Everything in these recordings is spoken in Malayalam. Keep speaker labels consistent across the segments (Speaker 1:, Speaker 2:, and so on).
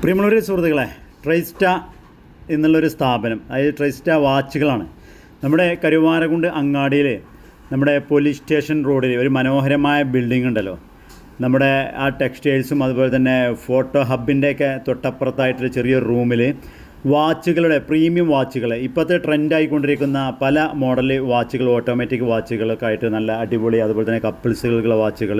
Speaker 1: പ്രിയമുള്ളവരെ സുഹൃത്തുക്കളെ ട്രൈസ്റ്റ എന്നുള്ളൊരു സ്ഥാപനം അതായത് ട്രൈസ്റ്റ വാച്ചുകളാണ്. നമ്മുടെ കരുവാരകുണ്ട് അങ്ങാടിയിൽ നമ്മുടെ പോലീസ് സ്റ്റേഷൻ റോഡിൽ ഒരു മനോഹരമായ ബിൽഡിംഗ് ഉണ്ടല്ലോ. നമ്മുടെ ആ ടെക്സ്റ്റൈൽസും അതുപോലെ തന്നെ ഫോട്ടോ ഹബിന്റെയൊക്കെ തൊട്ടപ്പുറത്തായിട്ടൊരു ചെറിയൊരു റൂമിൽ വാച്ചുകളുടെ പ്രീമിയം വാച്ചുകൾ ഇപ്പോഴത്തെ ട്രെൻഡായിക്കൊണ്ടിരിക്കുന്ന പല മോഡൽ വാച്ചുകൾ ഓട്ടോമാറ്റിക് വാച്ചുകളൊക്കെ ആയിട്ട് നല്ല അടിപൊളി അതുപോലെ തന്നെ കപ്പിൾസുകളുള്ള വാച്ചുകൾ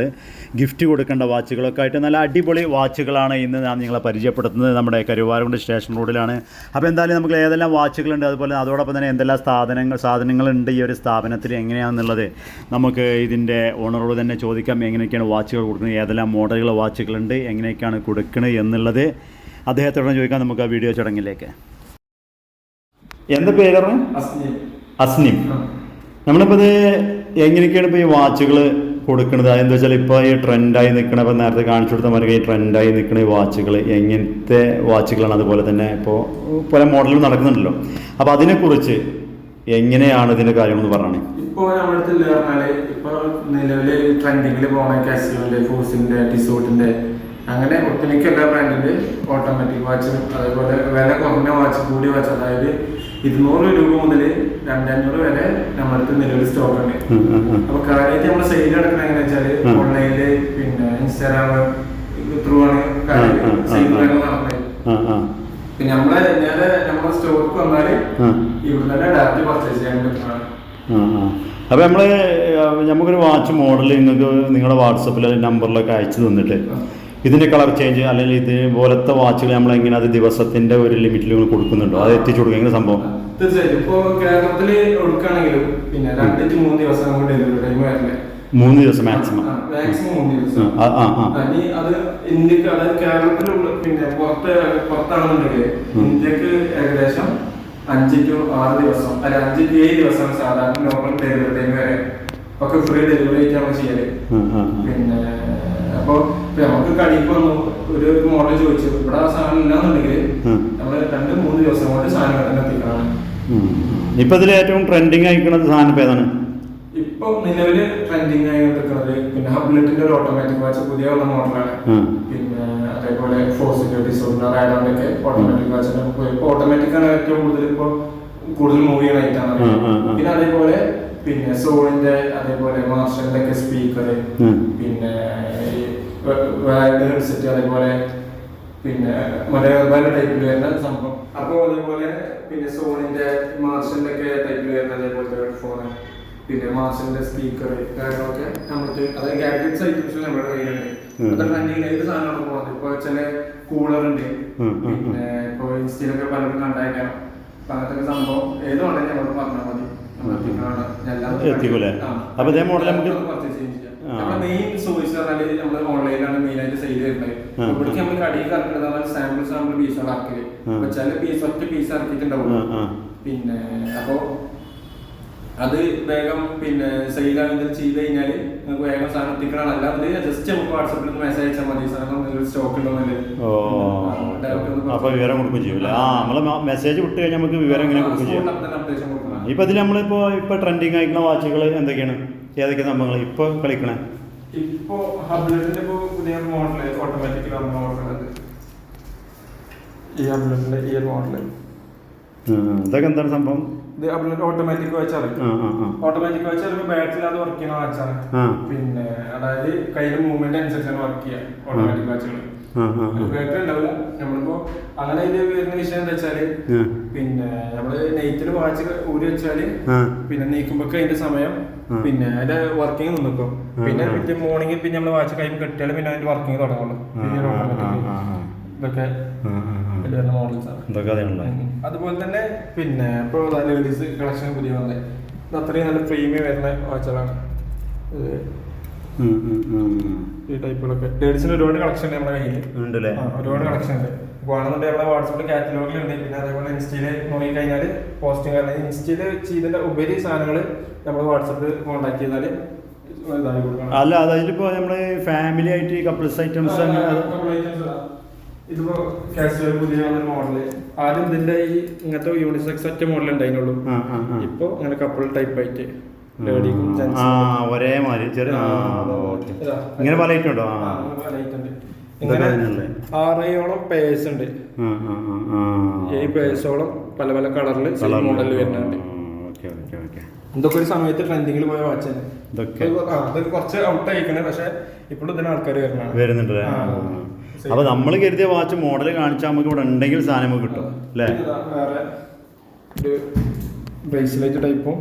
Speaker 1: ഗിഫ്റ്റ് കൊടുക്കേണ്ട വാച്ചുകളൊക്കെ ആയിട്ട് നല്ല അടിപൊളി വാച്ചുകളാണ് ഇന്ന് ഞാൻ നിങ്ങളെ പരിചയപ്പെടുത്തുന്നത് നമ്മുടെ കരുവാരകുണ്ട് സ്റ്റേഷൻ റോഡിലാണ്. അപ്പോൾ എന്തായാലും നമുക്ക് ഏതെല്ലാം വാച്ചുകളുണ്ട് അതുപോലെ അതോടൊപ്പം തന്നെ എന്തെല്ലാം സാധനങ്ങൾ സാധനങ്ങളുണ്ട് ഈ ഒരു സ്ഥാപനത്തിൽ എങ്ങനെയാണെന്നുള്ളത് നമുക്ക് ഇതിന്റെ ഓണറോട് തന്നെ ചോദിക്കാം. എങ്ങനെയൊക്കെയാണ് വാച്ചുകൾ കൊടുക്കുന്നത് ഏതെല്ലാം മോഡലുകൾ വാച്ചുകളുണ്ട് എങ്ങനെയൊക്കെയാണ് കൊടുക്കുന്നത് എന്നുള്ളത് അദ്ദേഹത്തോട് ചോദിക്കാം നമുക്ക് ആ വീഡിയോ ചടങ്ങിലേക്ക്. എന്താ പേര്
Speaker 2: അസ്നിം.
Speaker 1: നമ്മളിപ്പോൾ ഇത് എങ്ങനെയൊക്കെയാണ് ഇപ്പോൾ ഈ വാച്ചുകൾ കൊടുക്കുന്നത്? അതെന്താ വെച്ചാൽ ഇപ്പോൾ ഈ ട്രെൻഡായി നിൽക്കണ ഇപ്പോൾ നേരത്തെ കാണിച്ചു കൊടുത്ത മാതിരി ഈ ട്രെൻഡായി നിൽക്കുന്ന ഈ വാച്ചുകൾ എങ്ങനത്തെ വാച്ചുകളാണ് അതുപോലെ തന്നെ ഇപ്പോൾ പല മോഡലും നടക്കുന്നുണ്ടല്ലോ. അപ്പോൾ അതിനെക്കുറിച്ച് എങ്ങനെയാണ് ഇതിന്റെ കാര്യങ്ങളെന്ന് പറയണേ
Speaker 2: ഇപ്പൊ നമ്മുടെ അടുത്ത് പറഞ്ഞാൽ ഇപ്പൊ നിലവിൽ ട്രെൻഡിങ്ങിൽ പോകണ കാസിയോന്റെ ഫോസിന്റെ ടിസോട്ടിന്റെ അങ്ങനെ ഒട്ടുമിക്ക എല്ലാ ബ്രാൻഡിന്റെ ഓട്ടോമാറ്റിക് വാച്ചും അതേപോലെ വില കുറഞ്ഞ വാച്ച് കൂടിയ വാച്ച് അതായത് ഇരുന്നൂറ് രൂപ മുതൽ രണ്ടഞ്ഞൂറ് വരെ നമ്മുടെ അടുത്ത് നിലവിൽ സ്റ്റോക്ക് ഉണ്ട്. അപ്പൊ കാര്യമായിട്ട് നമ്മൾ സെയിൽ നടക്കുന്നത് എങ്ങനെ
Speaker 1: വെച്ചാൽ
Speaker 2: ഓൺലൈനിൽ പിന്നെ ഇൻസ്റ്റാഗ്രാം ത്രൂ ആണ് സെയിൽ. നടക്കുന്നത് പിന്നെ നമ്മളെ ഞാൻ നമ്മുടെ സ്റ്റോക്ക്
Speaker 1: വന്നാൽ
Speaker 2: ഇവിടെ തന്നെ ഡയറക്റ്റ് പർച്ചേസ് ചെയ്യാൻ പറ്റുന്നതാണ്.
Speaker 1: അപ്പൊ നമ്മൾ അപ്പോൾ നമ്മൾ നമുക്കൊരു വാച്ച് മോഡൽ നിങ്ങൾക്ക് നിങ്ങളുടെ വാട്സപ്പിൽ നമ്പറിലൊക്കെ അയച്ചു തന്നിട്ട് ഇതിന്റെ കളർ ചേഞ്ച് അല്ലെങ്കിൽ ഇതുപോലത്തെ വാച്ചുകൾ നമ്മൾ എങ്ങനെ അത് ദിവസത്തിന്റെ ഒരു ലിമിറ്റിൽ കൊടുക്കുന്നുണ്ടോ? അത് എത്തിച്ചു കൊടുക്കുക എങ്ങനെ സംഭവം?
Speaker 2: തീർച്ചയായിട്ടും. ഇപ്പോൾ കേരളത്തിൽ കൊടുക്കുകയാണെങ്കിലും പിന്നെ രണ്ട് ടു മൂന്ന് ദിവസം കൊണ്ട് ടൈം വരില്ലേ?
Speaker 1: മൂന്ന് ദിവസം മാക്സിമം
Speaker 2: ഇനി അത് ഇന്ത്യയ്ക്ക് അതായത് കേരളത്തിലുള്ള പിന്നെ പുറത്ത് പുറത്താണെന്നുണ്ടെങ്കിൽ. ഇന്ത്യയ്ക്ക് ഏകദേശം അഞ്ച് ടു ആറ് ദിവസം അല്ല അഞ്ച് ടു ഏഴ് ദിവസം സാധാരണ നോർമൽ ഡെലിവറി ടൈം വരെ ഒക്കെ ഫ്രീ ഡെലിവറി ആയിട്ട് നമ്മൾ
Speaker 1: ചെയ്യൽ.
Speaker 2: പിന്നെ അപ്പൊ നമുക്ക് വന്നു ഒരു മോഡൽ ചോദിച്ചു ഇവിടെ ആ സാധനം ഇല്ലാന്നുണ്ടെങ്കിൽ നമ്മൾ രണ്ട് മൂന്ന് ദിവസം കൊണ്ട് സാധനം തന്നെ എത്തിക്കണം.
Speaker 1: ഇപ്പൊ ഇതിൽ ഏറ്റവും ട്രെൻഡിങ് ആയിക്കുന്നത് സാധനം ഇപ്പൊ ഏതാണ്?
Speaker 2: ഇപ്പൊ നിലവിൽ ട്രെൻഡിങ് ആയി നിൽക്കുന്നത് പിന്നെ ഹബ്ലറ്റിന്റെ ഒരു ഓട്ടോമാറ്റിക് വാച്ച് പുതിയ വന്ന മോഡലാണ് പിന്നെ അതേപോലെ ഫോസിന്റെ ഡിസോർഡർ ആയതുകൊണ്ടൊക്കെ ഓട്ടോമാറ്റിക് വാച്ച് ഇപ്പൊ ഓട്ടോമാറ്റിക് ആണ് ഏറ്റവും കൂടുതൽ ഇപ്പൊ കൂടുതൽ മൂവ് ചെയ്യണ ഐറ്റാണ്. പിന്നെ അതേപോലെ പിന്നെ സോണിന്റെ അതേപോലെ മാസ്റ്ററിന്റെ ഒക്കെ സ്പീക്കർ പിന്നെ വയർഡ് ഹെഡ്സെറ്റ് അതേപോലെ പിന്നെ മലയാള ടൈപ്പിൽ വരുന്ന സംഭവം. അപ്പോൾ അതേപോലെ പിന്നെ സോണിന്റെ മാസ്റ്ററിന്റെ ഒക്കെ ടൈപ്പിൽ വരുന്ന അതേപോലത്തെ ഹെഡ്ഫോൺ പിന്നെ മാസ്റ്ററിന്റെ സ്പീക്കർ കാര്യങ്ങളൊക്കെ നമുക്ക് അതായത് ഗാഡ്ജറ്റ്സ് ഐറ്റംസ് നമ്മുടെ കയ്യിലുണ്ട്. ഏത് സാധനമാണ് പോകുന്നത് ഇപ്പൊ ചില കൂളർ ഉണ്ട്. പിന്നെ ഇപ്പൊ ഇൻസ്റ്റയിലൊക്കെ പലരും കണ്ടായിരിക്കണം അങ്ങനത്തെ സംഭവം ഏതുകൊണ്ടെങ്കിൽ നമ്മൾ പറഞ്ഞാൽ മതി.
Speaker 1: എത്തിക്കൂലേ? അപ്പൊ ഇതേ മോഡൽ നമുക്ക്
Speaker 2: മെയിൻ സോഴ്സ് പറഞ്ഞാൽ നമ്മൾ ഓൺലൈനിലാണ് മെയിൻ ആയിട്ട് സെയിൽ ചെയ്യുന്നത്. ഇവിടേക്ക് നമ്മൾ കടയിൽ ഇറക്കുന്നത് സാമ്പിൾ സാമ്പിൾ പീസുകൾ ഇറക്കൽ
Speaker 1: ആ.
Speaker 2: അപ്പൊ ചില പീസ് ഒറ്റ പീസ് ഇറക്കിയിട്ടുണ്ടാവും
Speaker 1: ആ, ആ.
Speaker 2: പിന്നെ അപ്പോ അത് വേഗം പിന്നെ സെയിൽ ആണെങ്കിൽ ചെയ്ത് കഴിഞ്ഞാൽ നമുക്ക് വേഗം സാധനം എത്തിക്കണം അല്ലാതെ ജസ്റ്റ് നമുക്ക് വാട്സപ്പിൽ മെസ്സേജ് അയച്ചാൽ മതി. സാധനം സ്റ്റോക്ക്
Speaker 1: ഓ. അപ്പൊ വിവരം കൊടുക്കുകയും ചെയ്യൂലേ ആ നമ്മളെ മെസ്സേജ് വിട്ട് കഴിഞ്ഞാൽ നമുക്ക് വിവരം എങ്ങനെ കൊടുക്കുകയും ചെയ്യും. ഇപ്പൊ ഇതിൽ നമ്മളിപ്പോ ഇപ്പൊ ട്രെൻഡിങ് ആയിട്ടുള്ള വാച്ചുകൾ എന്തൊക്കെയാണ്? ഏതൊക്കെ സംഭവങ്ങൾ ഇപ്പൊ കളിക്കണേ?
Speaker 2: ഇപ്പോ ഹബ്ലെറ്റിന്റെ ഇപ്പോ പുതിയ മോഡൽ ഓട്ടോമാറ്റിക്കലാണ് വന്ന മോഡലുണ്ട് ഈ ഹബ്ലെറ്റിന്റെ ഈ
Speaker 1: മോഡൽ. ഇതൊക്കെ എന്താണ് സംഭവം?
Speaker 2: ഇത് ഓട്ടോമാറ്റിക്
Speaker 1: ആ
Speaker 2: ഓട്ടോമാറ്റിക് വാച്ച് ചിലപ്പോൾ ബാറ്ററി അത് വർക്ക് ചെയ്യുന്ന വാച്ചാണ് പിന്നെ അതായത് കയ്യിലെ മൂവ്മെന്റ് അനുസരിച്ചാണ് വർക്ക് ചെയ്യുക ഓട്ടോമാറ്റിക് വാച്ചുകൾ. ബാറ്ററി ഉണ്ടാവില്ല. നമ്മളിപ്പോ അങ്ങനെ ഇത് വരുന്ന വിഷയം എന്താ
Speaker 1: വെച്ചാൽ
Speaker 2: പിന്നെ നമ്മൾ നൈറ്റിൽ വാച്ച് ഊരി
Speaker 1: വെച്ചാൽ
Speaker 2: പിന്നെ നീക്കുമ്പോ അതിന്റെ സമയം പിന്നെ അതിന്റെ വർക്കിംഗ് നിന്നിക്കും പിന്നെ. പിറ്റേ മോർണിംഗ് പിന്നെ നമ്മൾ വാച്ച് കഴിയുമ്പോൾ കെട്ടിയാൽ പിന്നെ അതിന്റെ വർക്കിംഗ് തുടങ്ങുള്ളൂ. ഇതൊക്കെ. വരുന്ന മോഡൽസ് ആണ്.
Speaker 1: ഇതൊക്കെ അതെയാണല്ലേ
Speaker 2: അതുപോലെ തന്നെ പിന്നെ ഇപ്പോൾ ലേഡീസ് കളക്ഷൻ പുതിയ വന്നത് ഇത് അത്രയും നല്ല പ്രീമിയം വരുന്ന വാച്ചുകളാണ്. ഈ ടൈപ്പുകളൊക്കെ ലേഡീസിന് ഒരുപാട് കളക്ഷൻ ഉണ്ട് നമ്മുടെ കയ്യിൽ
Speaker 1: ഉണ്ടല്ലേ?
Speaker 2: ഒരുപാട് കളക്ഷൻ ഉണ്ട്. വേണമെന്നുണ്ടെങ്കിൽ നമ്മുടെ വാട്സപ്പിൽ കാറ്റലോഗിൽ ഉണ്ട് പിന്നെ അതേപോലെ ഇൻസ്റ്റയിൽ നോക്കി കഴിഞ്ഞാൽ പോസ്റ്റിംഗ് കാരണം ഇൻസ്റ്റയിൽ ചെയ്തതിന്റെ ഉപരി സാധനങ്ങൾ നമ്മൾ വാട്സപ്പിൽ കോൺടാക്ട് ചെയ്താൽ
Speaker 1: അല്ല അതായത് ഇപ്പോൾ നമ്മൾ ഫാമിലി ആയിട്ട് കപ്പിൾസ് ഐറ്റംസ്
Speaker 2: ഇതിപ്പോ കാസ്റ്റുവൽ പുതിയ മോഡൽ ആദ്യം ഇതിന്റെ ഈ ഇങ്ങനത്തെ യൂണിസെക്സ് ഒറ്റ മോഡൽ ഉണ്ടായിരുന്നുള്ളൂ. ഇപ്പൊ അങ്ങനെ കപ്പിൾ ടൈപ്പ് ആയിട്ട്
Speaker 1: ഒരേ മാതിരി ചെറിയ ഇങ്ങനെ പല ഐറ്റം ഉണ്ടോ?
Speaker 2: ഇങ്ങനെ
Speaker 1: ഇതൊക്കെ
Speaker 2: പേഴ്സ് ഉണ്ട്. ഈ പേഴ്സോളം പല പല കളറിൽ
Speaker 1: കളറിൽ.
Speaker 2: മോഡലിൽ വരുന്നുണ്ട്. ഇതൊക്കെ ഒരു സമയത്ത് ട്രെൻഡിങ്ങിൽ പോയ വാച്ച്
Speaker 1: ഇതൊക്കെ.
Speaker 2: കുറച്ച് ഔട്ട് ആയിക്കണേ. പക്ഷെ ഇപ്പോഴും ഇതിന് ആൾക്കാർ വരുന്നതാണ്.
Speaker 1: വരുന്നുണ്ട് അല്ലേ?
Speaker 2: ആ.
Speaker 1: ആ. അപ്പൊ നമ്മൾ കരുതിയ വാച്ച് മോഡൽ കാണിച്ചാൽ നമുക്ക് ഇവിടെ ഉണ്ടെങ്കിൽ സാധനം നമുക്ക് കിട്ടും അല്ലേ?
Speaker 2: ഒരു ബ്രേസ്ലെറ്റ് ടൈപ്പും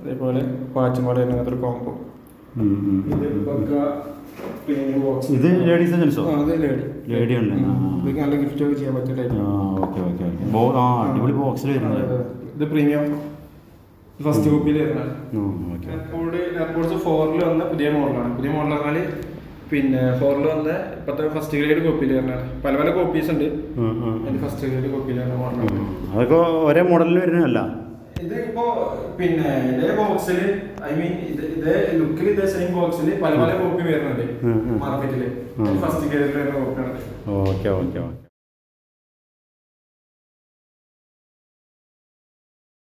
Speaker 2: അതേപോലെ വാച്ച് മോഡൽ ഒരു കോംബോ
Speaker 1: ഉം, ഉം.
Speaker 2: ഇത്
Speaker 1: ലേഡീസ് ജെൻസോ
Speaker 2: ലേഡി
Speaker 1: ഉണ്ട്.
Speaker 2: നല്ല ഗിഫ്റ്റ് ഒക്കെ ചെയ്യാൻ പറ്റിയ ടൈപ്പ്
Speaker 1: ആ ഓക്കെ ഓക്കെ ഓക്കെ ബോ ആ അടിപൊളി ബോക്സിൽ വരുന്നത്.
Speaker 2: ഇത് പ്രീമിയം ഫസ്റ്റ് കോപ്പിയിൽ വരുന്നത്.
Speaker 1: ഓക്കെ
Speaker 2: എയർപോർട്ട് എയർപോർട്ട്സ് ഫോറിൽ വന്ന പുതിയ മോഡലാണ് പുതിയ മോഡൽ പറഞ്ഞാൽ പിന്നെ ഫോറിൽ വന്ന ഇപ്പോഴത്തെ ഫസ്റ്റ് ഗ്രേഡ് കോപ്പിയിൽ വരുന്നതാണ് പല പല കോപ്പീസ് ഉണ്ട്. അതിന്റെ ഫസ്റ്റ് ഗ്രേഡ് കോപ്പിയിൽ വരുന്ന മോഡൽ
Speaker 1: അതൊക്കെ ഒരേ മോഡലിൽ വരുന്നതല്ല?
Speaker 2: ഇത് ഇപ്പോ പിന്നെ ഇതേ ബോക്സിൽ ഐ മീൻ ഇതേ ലുക്കിൽ ഇതേ സെയിം ബോക്സിൽ പല പല കോപ്പി വരുന്നുണ്ട്.
Speaker 1: മാർക്കറ്റിൽ
Speaker 2: ഫസ്റ്റ് ഗ്രേഡിൽ വരുന്ന കോപ്പിയാണ്
Speaker 1: ഓക്കെ ഓക്കെ ഓക്കെ.